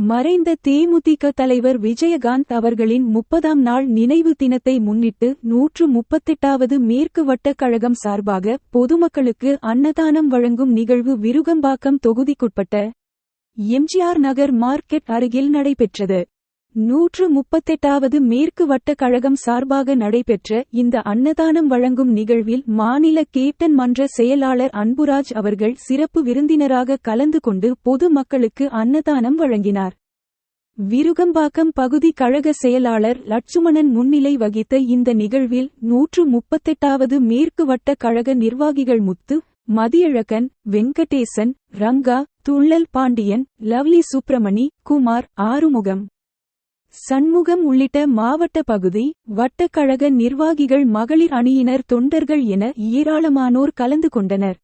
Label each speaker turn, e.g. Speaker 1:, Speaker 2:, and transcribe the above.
Speaker 1: மறைந்த தேமுதிக தலைவர் விஜயகாந்த் அவர்களின் முப்பதாம் நாள் நினைவு தினத்தை முன்னிட்டு நூற்று முப்பத்தெட்டாவது மேற்கு வட்டக் கழகம் சார்பாக பொதுமக்களுக்கு அன்னதானம் வழங்கும் நிகழ்வு விருகம்பாக்கம் தொகுதிக்குட்பட்ட எம்ஜிஆர் நகர் மார்க்கெட் அருகில் நடைபெற்றது. நூற்று முப்பத்தெட்டாவது மேற்கு வட்டக் கழகம் சார்பாக நடைபெற்ற இந்த அன்னதானம் வழங்கும் நிகழ்வில் மாநில கேப்டன் மன்ற செயலாளர் அன்புராஜ் அவர்கள் சிறப்பு விருந்தினராக கலந்து கொண்டு பொது மக்களுக்கு அன்னதானம் வழங்கினார். விருகம்பாக்கம் பகுதி கழக செயலாளர் லட்சுமணன் முன்னிலை வகித்த இந்த நிகழ்வில் நூற்று முப்பத்தெட்டாவது மேற்கு வட்ட கழக நிர்வாகிகள் முத்து மதியழகன் வெங்கடேசன் ரங்கா துள்ளல் பாண்டியன் லவ்லி சுப்பிரமணி குமார் ஆறுமுகம். சண்முகம் உள்ளிட்ட மாவட்ட பகுதி வட்டக்கழக நிர்வாகிகள் மகளிர் அணியினர் தொண்டர்கள் என ஏராளமானோர் கலந்து கொண்டனர்.